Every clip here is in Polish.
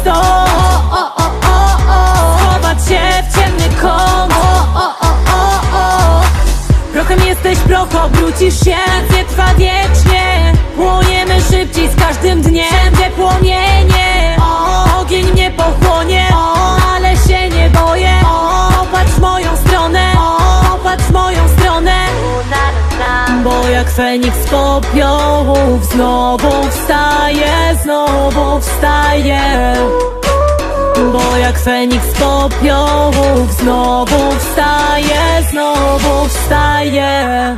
stąd. Schować się w ciemny kąt. Prochem jesteś proch, obrócisz się nie trwa wiecznie. Płoniemy szybciej z każdym dniem. Wszędzie płomienie? Ogień mnie pochłonie Ale się nie boję. Popatrz moją stronę Popatrz moją stronę. Bo jak Feniks z popiołów Znowu znowu wstaje bo jak Feniks z popiołów Znowu wstaje, znowu wstaje.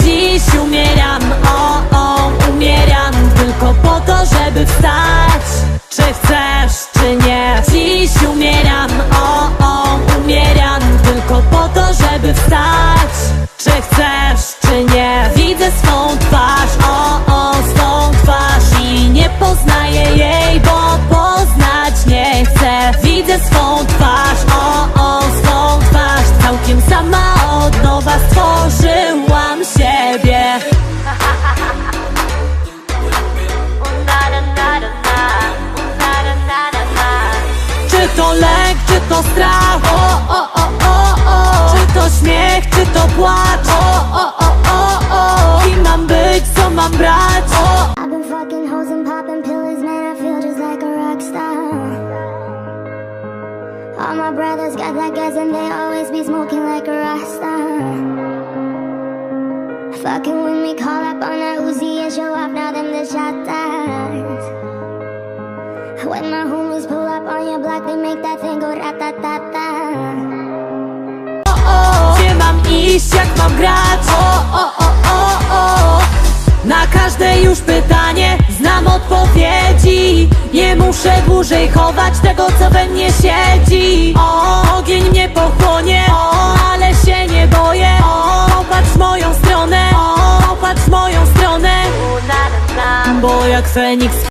Dziś umieram, o, o, umieram Tylko po to, żeby wstać to lęk, czy to strach o, o, o, o, o. Czy to śmiech, czy to płacz o, o, o, o, o. Kim mam być, co mam brać o, I've been fucking hoes and popping pills, man. I feel just like a rock star. All my brothers got that gas and they always be smoking like a rasta. Fucking with me, call up on that Uzi and show off. Now them the shot. When my homies muszę dłużej chować tego, co we mnie siedzi. O, Ogień mnie pochłonie, o, ale się nie boję. O, Popatrz moją stronę, o, popatrz moją stronę. Bo jak Feniks